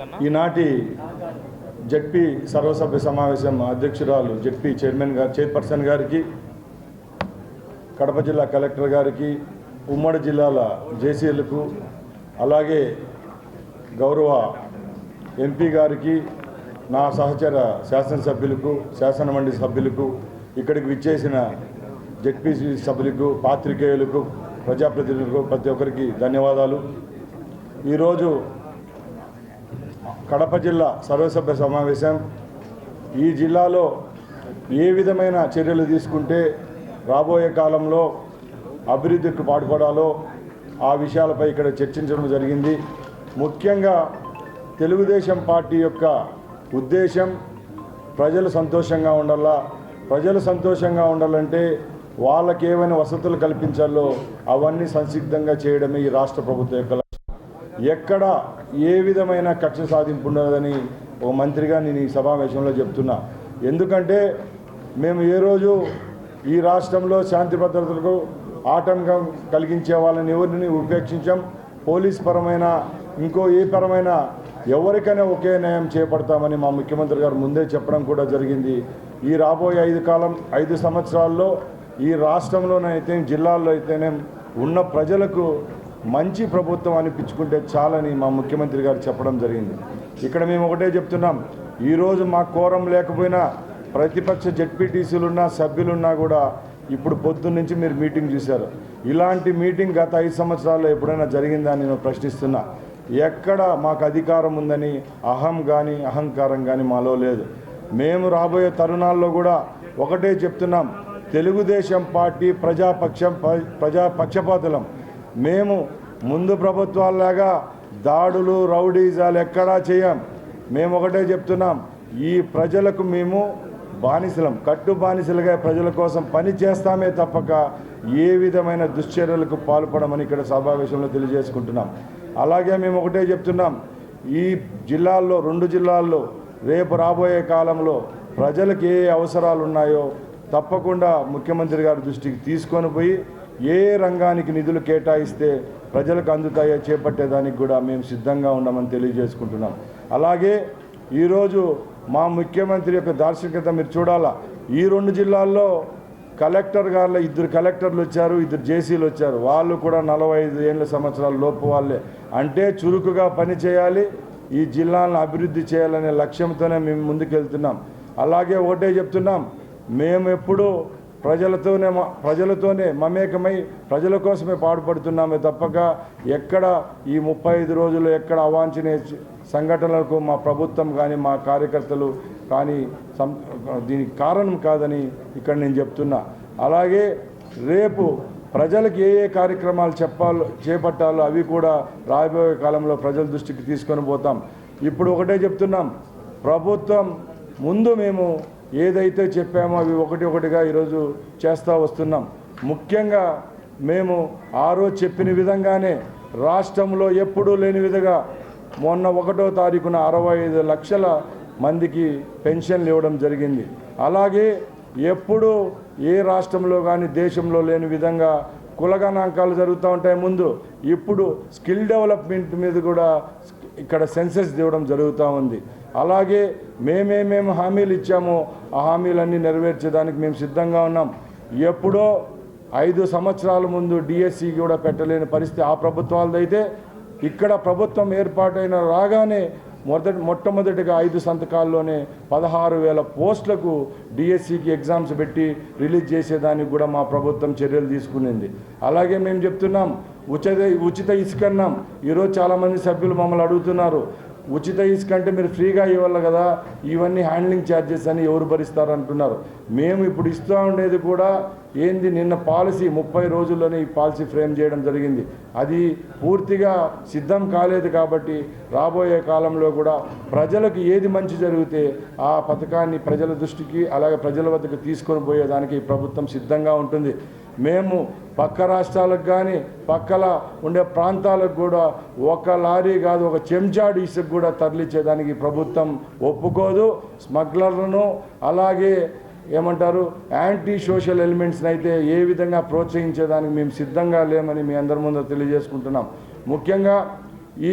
ఈనాటి జడ్పీ సర్వసభ్య సమావేశం అధ్యక్షురాలు జడ్పీ చైర్మన్ గారు చైర్పర్సన్ గారికి కడప జిల్లా కలెక్టర్ గారికి ఉమ్మడి జిల్లాల జేసీలకు అలాగే గౌరవ ఎంపీ గారికి నా సహచర శాసనసభ్యులకు శాసనమండలి సభ్యులకు ఇక్కడికి విచ్చేసిన జడ్పీ సభ్యులకు పాత్రికేయులకు ప్రజాప్రతినిధులకు ప్రతి ఒక్కరికి ధన్యవాదాలు. ఈరోజు కడప జిల్లా సర్వసభ్య సమావేశం. ఈ జిల్లాలో ఏ విధమైన చర్యలు తీసుకుంటే రాబోయే కాలంలో అభివృద్ధికి పాటుపడాలో ఆ విషయాలపై ఇక్కడ చర్చించడం జరిగింది. ముఖ్యంగా తెలుగుదేశం పార్టీ యొక్క ఉద్దేశం ప్రజలు సంతోషంగా ఉండాలా ప్రజలు సంతోషంగా ఉండాలంటే వాళ్ళకి ఏమైనా వసతులు కల్పించాలో అవన్నీ సంసిద్ధంగా చేయడమే ఈ రాష్ట్ర ప్రభుత్వం యొక్క ఎక్కడ ఏ విధమైన కక్ష సాధింపు ఉండదని ఓ మంత్రిగా నేను ఈ సమావేశంలో చెప్తున్నా. ఎందుకంటే మేము ఏ రోజు ఈ రాష్ట్రంలో శాంతి భద్రతలకు ఆటంకం కలిగించే వాళ్ళని ఎవరిని ఉపేక్షించాం? పోలీస్ పరమైన ఇంకో ఏ పరమైన ఎవరికైనా ఒకే న్యాయం చేపడతామని మా ముఖ్యమంత్రి గారు ముందే చెప్పడం కూడా జరిగింది. ఈ రాబోయే ఐదు కాలం ఐదు సంవత్సరాల్లో ఈ రాష్ట్రంలోనైతే జిల్లాల్లో అయితేనే ఉన్న ప్రజలకు మంచి ప్రభుత్వం అనిపించుకుంటే చాలని మా ముఖ్యమంత్రి గారు చెప్పడం జరిగింది. ఇక్కడ మేము ఒకటే చెప్తున్నాం ఈరోజు మా కోరం లేకపోయినా ప్రతిపక్ష జడ్పీటీసీలున్నా సభ్యులున్నా కూడా ఇప్పుడు పొద్దున్న నుంచి మీరు మీటింగ్ చూశారు. ఇలాంటి మీటింగ్ గత ఐదు సంవత్సరాల్లో ఎప్పుడైనా జరిగిందా అని నేను ప్రశ్నిస్తున్నా. ఎక్కడ మాకు అధికారం ఉందని అహం కానీ అహంకారం కానీ మాలో లేదు. మేము రాబోయే తరుణాల్లో కూడా ఒకటే చెప్తున్నాం తెలుగుదేశం పార్టీ ప్రజాపక్షం ప్రజాపక్షపాతులం మేము ముందు ప్రభుత్వాల్లాగా దాడులు రౌడీజాలు ఎక్కడా చేయం. మేము ఒకటే చెప్తున్నాం ఈ ప్రజలకు మేము బానిసలం కట్టు బానిసలుగా ప్రజల కోసం పని చేస్తామే తప్పక ఏ విధమైన దుశ్చర్యలకు పాల్పడమని ఇక్కడ సమావేశంలో తెలియజేసుకుంటున్నాం. అలాగే మేము ఒకటే చెప్తున్నాం ఈ జిల్లాల్లో రెండు జిల్లాల్లో రేపు రాబోయే కాలంలో ప్రజలకు ఏ అవసరాలు ఉన్నాయో తప్పకుండా ముఖ్యమంత్రి గారి దృష్టికి తీసుకొని పోయి ఏ రంగానికి నిధులు కేటాయిస్తే ప్రజలకు అందుతాయో చేపట్టేదానికి కూడా మేము సిద్ధంగా ఉన్నామని తెలియజేసుకుంటున్నాం. అలాగే ఈరోజు మా ముఖ్యమంత్రి యొక్క దార్శనికత మీరు చూడాలా. ఈ రెండు జిల్లాల్లో కలెక్టర్ గారు ఇద్దరు కలెక్టర్లు వచ్చారు ఇద్దరు జేసీలు వచ్చారు. వాళ్ళు కూడా నలభై ఐదు ఏళ్ళ సంవత్సరాల లోపు వాళ్ళే. అంటే చురుకుగా పని చేయాలి ఈ జిల్లాలను అభివృద్ధి చేయాలనే లక్ష్యంతోనే మేము ముందుకెళ్తున్నాం. అలాగే ఒకటే చెప్తున్నాం మేము ఎప్పుడూ ప్రజలతోనే ప్రజలతోనే మమేకమై ప్రజల కోసమే పాటుపడుతున్నామే తప్పక. ఎక్కడ ఈ ముప్పై ఐదు రోజులు ఎక్కడ అవాంఛనీయ సంఘటనలకు మా ప్రభుత్వం కానీ మా కార్యకర్తలు కానీ సం దీనికి కారణం కాదని ఇక్కడ నేను చెప్తున్నా. అలాగే రేపు ప్రజలకు ఏ ఏ కార్యక్రమాలు చెప్పాలో చేపట్టాలో అవి కూడా రాబోయే కాలంలో ప్రజల దృష్టికి తీసుకొని పోతాం. ఇప్పుడు ఒకటే చెప్తున్నాం. ప్రభుత్వం ముందు మేము ఏదైతే చెప్పామో అవి ఒకటి ఒకటిగా ఈరోజు చేస్తూ వస్తున్నాం. ముఖ్యంగా మేము ఆ రోజు చెప్పిన విధంగానే రాష్ట్రంలో ఎప్పుడూ లేని విధంగా మొన్న ఒకటో తారీఖున అరవై ఐదు లక్షల మందికి పెన్షన్లు ఇవ్వడం జరిగింది. అలాగే ఎప్పుడు ఏ రాష్ట్రంలో కానీ దేశంలో లేని విధంగా కులగణాంకాలు జరుగుతూ ఉంటాయి. ముందు ఇప్పుడు స్కిల్ డెవలప్మెంట్ మీద కూడా ఇక్కడ సెన్సెస్ ఇవ్వడం జరుగుతూ ఉంది. అలాగే మేమేమేమి హామీలు ఇచ్చామో. ఆ హామీలన్నీ నెరవేర్చేదానికి మేము సిద్ధంగా ఉన్నాం. ఎప్పుడో ఐదు సంవత్సరాల ముందు డిఎస్సి కూడా పెట్టలేని పరిస్థితి ఆ ప్రభుత్వాలదైతే. ఇక్కడ ప్రభుత్వం ఏర్పాటైన రాగానే మొదటి మొట్టమొదటిగా ఐదు సంతకాల్లోనే పదహారు వేల పోస్టులకు డిఎస్సికి ఎగ్జామ్స్ పెట్టి రిలీజ్ చేసేదానికి కూడా మా ప్రభుత్వం చర్యలు తీసుకునింది. అలాగే మేము చెప్తున్నాం ఉచిత ఉచిత ఇసుక అన్నాం. ఈరోజు చాలామంది సభ్యులు మమ్మల్ని అడుగుతున్నారు ఉచిత ఇసుక అంటే మీరు ఫ్రీగా ఇవ్వాలి కదా ఇవన్నీ హ్యాండ్లింగ్ ఛార్జెస్ అని ఎవరు భరిస్తారు అంటున్నారు మేము ఇప్పుడు ఇస్తూ ఉండేది కూడా ఏంది నిన్న పాలసీ ముప్పై రోజుల్లోనే ఈ పాలసీ ఫ్రేమ్ చేయడం జరిగింది. అది పూర్తిగా సిద్ధం కాలేదు కాబట్టి రాబోయే కాలంలో కూడా ప్రజలకు ఏది మంచి జరిగితే ఆ పథకాన్ని ప్రజల దృష్టికి అలాగే ప్రజల వద్దకు తీసుకొని పోయేదానికి ఈ ప్రభుత్వం సిద్ధంగా ఉంటుంది. మేము పక్క రాష్ట్రాలకు కానీ పక్కల ఉండే ప్రాంతాలకు కూడా ఒక లారీ కాదు ఒక చెంచాడు ఇసుకు కూడా తరలించేదానికి ప్రభుత్వం ఒప్పుకో ఒప్పుకోదు స్మగ్లర్లను అలాగే ఏమంటారు యాంటీ సోషల్ ఎలిమెంట్స్ని అయితే ఏ విధంగా ప్రోత్సహించేదానికి మేము సిద్ధంగా లేమని మీ అందరి ముందు తెలియజేసుకుంటున్నాం. ముఖ్యంగా ఈ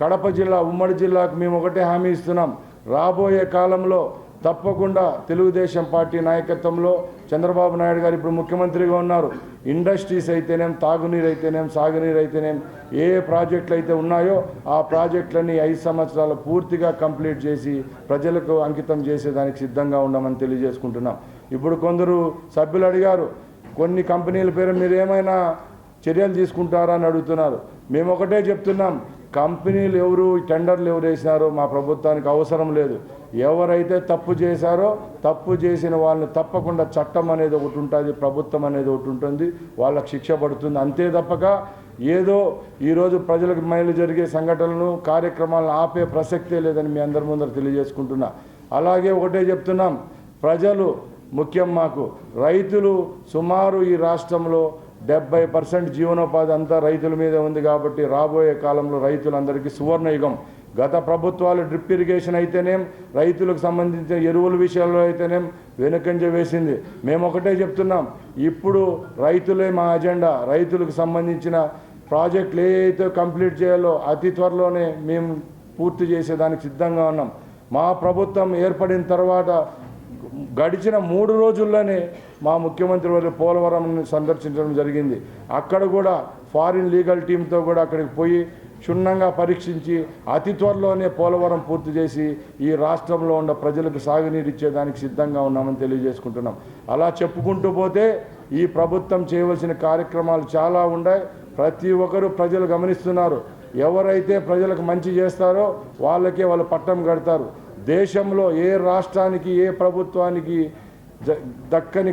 కడప జిల్లా ఉమ్మడి జిల్లాకు మేము ఒకటే హామీ ఇస్తున్నాం. రాబోయే కాలంలో తప్పకుండా తెలుగుదేశం పార్టీ నాయకత్వంలో చంద్రబాబు నాయుడు గారు ఇప్పుడు ముఖ్యమంత్రిగా ఉన్నారు. ఇండస్ట్రీస్ అయితేనేం తాగునీరు అయితేనేం సాగునీరు అయితేనేం ఏ ప్రాజెక్టులు అయితే ఉన్నాయో ఆ ప్రాజెక్టులన్నీ ఐదు సంవత్సరాలు పూర్తిగా కంప్లీట్ చేసి ప్రజలకు అంకితం చేసేదానికి సిద్ధంగా ఉండమని తెలియజేసుకుంటున్నాం. ఇప్పుడు కొందరు సభ్యులు అడిగారు కొన్ని కంపెనీల పేరు మీరు ఏమైనా చర్యలు తీసుకుంటారా? అని అడుగుతున్నారు. మేము ఒకటే చెప్తున్నాం కంపెనీలు ఎవరు టెండర్లు ఎవరు వేసినారో మా ప్రభుత్వానికి అవసరం లేదు. ఎవరైతే తప్పు చేశారో తప్పు చేసిన వాళ్ళని తప్పకుండా చట్టం అనేది ఒకటి ఉంటుంది ప్రభుత్వం అనేది ఒకటి ఉంటుంది వాళ్ళకి శిక్ష పడుతుంది. అంతే తప్పక ఏదో ఈరోజు ప్రజలకు మేలు జరిగే సంఘటనలను కార్యక్రమాలను ఆపే ప్రసక్తే లేదని మీ అందరి ముందర తెలియజేసుకుంటున్నా. అలాగే ఒకటే చెప్తున్నాం ప్రజలు ముఖ్యం మాకు రైతులు సుమారు ఈ రాష్ట్రంలో డెబ్బై పర్సెంట్ జీవనోపాధి అంతా రైతుల మీద ఉంది కాబట్టి రాబోయే కాలంలో రైతులందరికీ సువర్ణయుగం. గత ప్రభుత్వాలు డ్రిప్ ఇరిగేషన్ అయితేనేం రైతులకు సంబంధించిన ఎరువుల విషయంలో అయితేనేం వెనుకంజ వేసింది. మేము ఒకటే చెప్తున్నాం ఇప్పుడు రైతులే మా అజెండా. రైతులకు సంబంధించిన ప్రాజెక్టులు ఏదైతే కంప్లీట్ చేయాలో అతి త్వరలోనే మేము పూర్తి చేసేదానికి సిద్ధంగా ఉన్నాం. మా ప్రభుత్వం ఏర్పడిన తర్వాత గడిచిన మూడు రోజుల్లోనే మా ముఖ్యమంత్రి వారు పోలవరం సందర్శించడం జరిగింది. అక్కడ కూడా ఫారిన్ లీగల్ టీంతో కూడా అక్కడికి పోయి క్షుణ్ణంగా పరీక్షించి అతి త్వరలోనే పోలవరం పూర్తి చేసి ఈ రాష్ట్రంలో ఉన్న ప్రజలకు సాగునీరు ఇచ్చేదానికి సిద్ధంగా ఉన్నామని తెలియజేసుకుంటున్నాం. అలా చెప్పుకుంటూ పోతే ఈ ప్రభుత్వం చేయవలసిన కార్యక్రమాలు చాలా ఉన్నాయి. ప్రతి ఒక్కరూ ప్రజలు గమనిస్తున్నారు. ఎవరైతే ప్రజలకు మంచి చేస్తారో వాళ్ళకే వాళ్ళు పట్టం కడతారు. దేశంలో ఏ రాష్ట్రానికి ఏ ప్రభుత్వానికి దక్కని